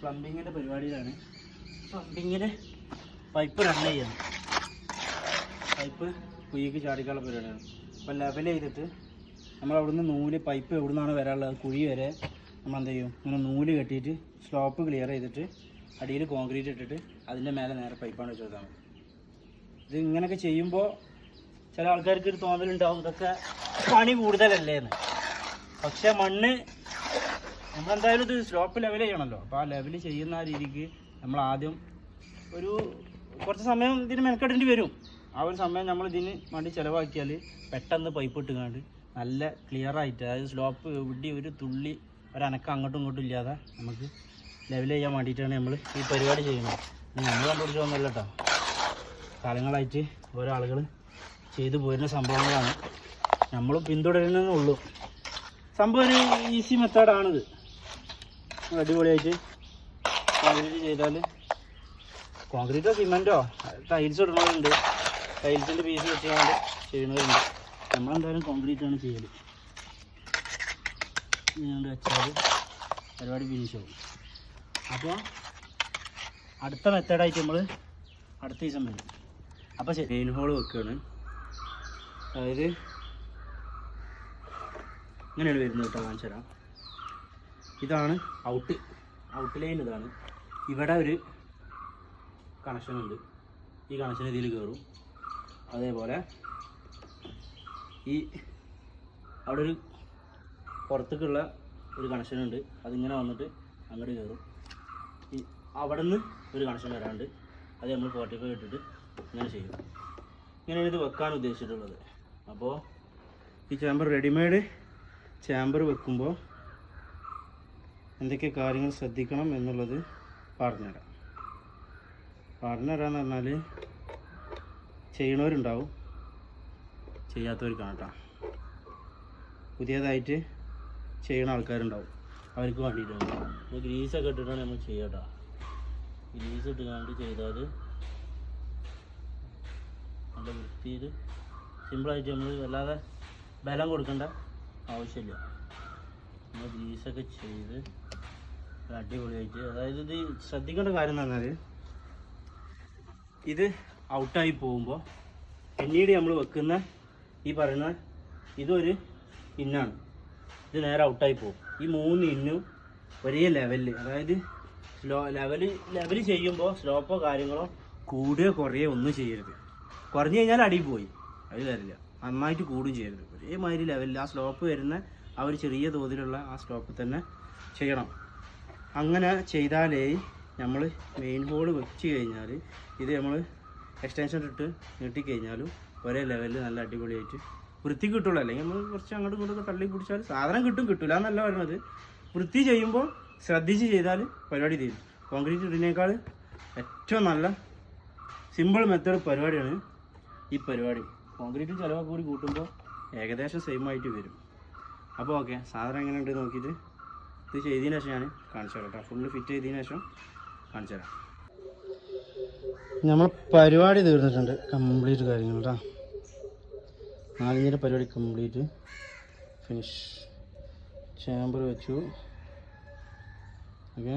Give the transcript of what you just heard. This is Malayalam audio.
പ്ലംബിങ്ങിന്റെ പരിപാടിയിലാണ്. പ്ലംബിങ്ങിന് പൈപ്പ് റൺ ചെയ്യണം. പൈപ്പ് കുഴിക്ക് ചാടിക്കാനുള്ള പരിപാടിയാണ്. അപ്പോൾ ലെവൽ ചെയ്തിട്ട് നമ്മൾ അവിടുന്ന് നൂൽ പൈപ്പ് എവിടെ നിന്നാണ് വരാനുള്ളത് കുഴി വരെ നമ്മൾ എന്ത് ചെയ്യും? ഇങ്ങനെ നൂൽ കെട്ടിയിട്ട് സ്ലോപ്പ് ക്ലിയർ ചെയ്തിട്ട് അടിയിൽ കോൺക്രീറ്റ് ഇട്ടിട്ട് അതിന്റെ മേലെ നേരെ പൈപ്പാണ് വെച്ച് കൊടുത്താൽ മതി. ഇത് ഇങ്ങനെയൊക്കെ ചെയ്യുമ്പോൾ ചില ആൾക്കാർക്ക് ഒരു തോന്നലുണ്ടാവും ഇതൊക്കെ പണി കൂടുതലല്ലേ എന്ന് പക്ഷെ മണ്ണ് നമ്മളെന്തായാലും ഇത് സ്ലോപ്പ് ലെവൽ ചെയ്യണമല്ലോ അപ്പോൾ ആ ലെവൽ ചെയ്യുന്ന ആ രീതിക്ക് നമ്മൾ ആദ്യം ഒരു കുറച്ച് സമയം ഇതിന് മെനക്കെടേണ്ടി വരും. ആ ഒരു സമയം നമ്മൾ ഇതിന് വേണ്ടി ചിലവാക്കിയാൽ പെട്ടെന്ന് പൈപ്പ് ഇട്ടുകാണ്ട് നല്ല ക്ലിയർ ആയിട്ട് അതായത് സ്ലോപ്പ് എവിടെ ഒരു തുള്ളി ഒരനക്കം അങ്ങോട്ടും ഇങ്ങോട്ടും ഇല്ലാതെ നമുക്ക് ലെവൽ ചെയ്യാൻ വേണ്ടിയിട്ടാണ് നമ്മൾ ഈ പരിപാടി ചെയ്യുന്നത്. നമ്മൾ നമ്മൾ കണ്ടുപിടിച്ചൊന്നുമല്ല കേട്ടോ. കാലങ്ങളായിട്ട് ഓരോ ആളുകൾ ചെയ്തു പോരുന്ന സംഭവങ്ങളാണ്. നമ്മൾ പിന്തുടരുന്നേ ഉള്ളൂ. സംഭവം ഒരു ഈസി മെത്തേഡാണിത് അടിപൊളിയായിട്ട് കോൺക്രീറ്റ് ചെയ്താൽ കോൺക്രീറ്റോ സിമെന്റോ ടൈൽസ് ഇടുന്നവരുണ്ട്. ടൈൽസിന്റെ പീസ് വെച്ചുകൊണ്ട് ചെയ്യുന്നവരുണ്ട്. നമ്മളെന്തായാലും കോൺക്രീറ്റ് ആണ് ചെയ്യൽ ഇങ്ങനെ വെച്ചാൽ പരിപാടി ഫിനിഷ് ആവും. അപ്പോൾ അടുത്ത മെത്തേഡായിട്ട് നമ്മൾ അടുത്ത ദിവസം വരും. അപ്പോൾ മെയിൻ ഹോൾ വെക്കുകയാണ് അതായത് ഇങ്ങനെയാണ് വരുന്നത് കേട്ടോ കാണിച്ചു തരാം ഇതാണ് ഔട്ട് ഔട്ട് ലൈൻ ഇതാണ്. ഇവിടെ ഒരു കണക്ഷൻ ഉണ്ട്. ഈ കണക്ഷൻ ഇതിൽ കയറും അതേപോലെ ഈ അവിടെ ഒരു പുറത്തേക്കുള്ള ഒരു കണക്ഷൻ ഉണ്ട്. അതിങ്ങനെ വന്നിട്ട് അങ്ങോട്ട് കയറും ഈ അവിടെ നിന്ന് ഒരു കണക്ഷൻ വരാണ്ട് അത് നമ്മൾ ഫോർട്ടി ഫൈവ് ഇട്ടിട്ട് ഇങ്ങനെ ചെയ്യും. ഇങ്ങനെയാണ് ഇത് വെക്കാൻ ഉദ്ദേശിച്ചിട്ടുള്ളത്. അപ്പോൾ ഈ ചേമ്പർ റെഡിമെയ്ഡ് ചേമ്പർ വെക്കുമ്പോൾ എന്തൊക്കെ കാര്യങ്ങൾ ശ്രദ്ധിക്കണം എന്നുള്ളത് പറഞ്ഞുതരാം. പറഞ്ഞുതരാന്ന് പറഞ്ഞാൽ ചെയ്യണവരുണ്ടാവും. ചെയ്യാത്തവർ കേട്ടോ പുതിയതായിട്ട് ചെയ്യണ ആൾക്കാരുണ്ടാവും. അവർക്ക് വേണ്ടിയിട്ടുണ്ട് അപ്പോൾ ഗ്രീസൊക്കെ ഇട്ടിട്ടാണ് നമ്മൾ ചെയ്യാട്ടോ. ഗ്രീസ് ഇട്ടുകൊണ്ട് ചെയ്താൽ നല്ല വൃത്തിയിൽ സിമ്പിളായിട്ട് നമ്മൾ വല്ലാതെ ബലം കൊടുക്കേണ്ട ആവശ്യമില്ല. നമ്മൾ ഗ്രീസൊക്കെ ചെയ്ത് അടിപൊളിയായിട്ട്. അതായത് ഇത് ശ്രദ്ധിക്കേണ്ട കാര്യം എന്ന് പറഞ്ഞാൽ ഇത് ഔട്ടായി പോകുമ്പോൾ പിന്നീട് നമ്മൾ വെക്കുന്ന ഈ പറയുന്ന ഇതൊരു ഇന്നാണ്. ഇത് നേരെ ഔട്ടായി പോകും. ഈ മൂന്ന് ഇന്നും ഒരേ ലെവലിൽ അതായത് സ്ലോ ലെവൽ ലെവൽ ചെയ്യുമ്പോൾ സ്ലോപ്പോ കാര്യങ്ങളോ കൂടുകയോ കുറയോ ഒന്നും ചെയ്യരുത്. കുറഞ്ഞു കഴിഞ്ഞാൽ അടി പോയി. അത് തരില്ല നന്നായിട്ട് കൂടും ചെയ്യരുത്. ഒരേമാതിരി ലെവലിൽ ആ സ്ലോപ്പ് വരുന്ന ആ ഒരു ചെറിയ തോതിലുള്ള ആ സ്ലോപ്പ് തന്നെ ചെയ്യണം. അങ്ങനെ ചെയ്താലേ നമ്മൾ മെയിൻ ഹോൾ വെച്ച് കഴിഞ്ഞാൽ ഇത് നമ്മൾ എക്സ്റ്റൻഷൻ ഇട്ട് നീട്ടിക്കഴിഞ്ഞാലും ഒരേ ലെവലിൽ നല്ല അടിപൊളിയായിട്ട് വൃത്തി കിട്ടുള്ളൂ. അല്ലെങ്കിൽ നമ്മൾ കുറച്ച് അങ്ങോട്ടും ഇങ്ങോട്ടൊക്കെ തള്ളി പിടിച്ചാൽ സാധനം കിട്ടും കിട്ടില്ല എന്നല്ല പറയുന്നത് വൃത്തി ചെയ്യുമ്പോൾ ശ്രദ്ധിച്ച് ചെയ്താൽ പരിപാടി തീരും. കോൺക്രീറ്റ് ഇടുന്നേക്കാൾ ഏറ്റവും നല്ല സിമ്പിൾ മെത്തേഡ് പരിപാടിയാണ് ഈ പരിപാടി. കോൺക്രീറ്റ് ചിലവൊക്കെ കൂടി കൂട്ടുമ്പോൾ ഏകദേശം സെയിം ആയിട്ട് വരും. അപ്പോൾ ഓക്കെ സാധനം എങ്ങനെയുണ്ട് നോക്കിയിട്ട് ഇത് ചെയ്തതിന് ശേഷം ഞാൻ കാണിച്ചു തരാം കേട്ടോ. ഫുള്ള് ഫിറ്റ് ചെയ്തതിന് ശേഷം കാണിച്ചു തരാം. നമ്മൾ പരിപാടി തീർന്നിട്ടുണ്ട്. കംപ്ലീറ്റ് കാര്യങ്ങൾ കേട്ടോ നാലഞ്ചിന്റെ പരിപാടി കംപ്ലീറ്റ് ഫിനിഷ് ചേമ്പർ വെച്ചു. ഓക്കെ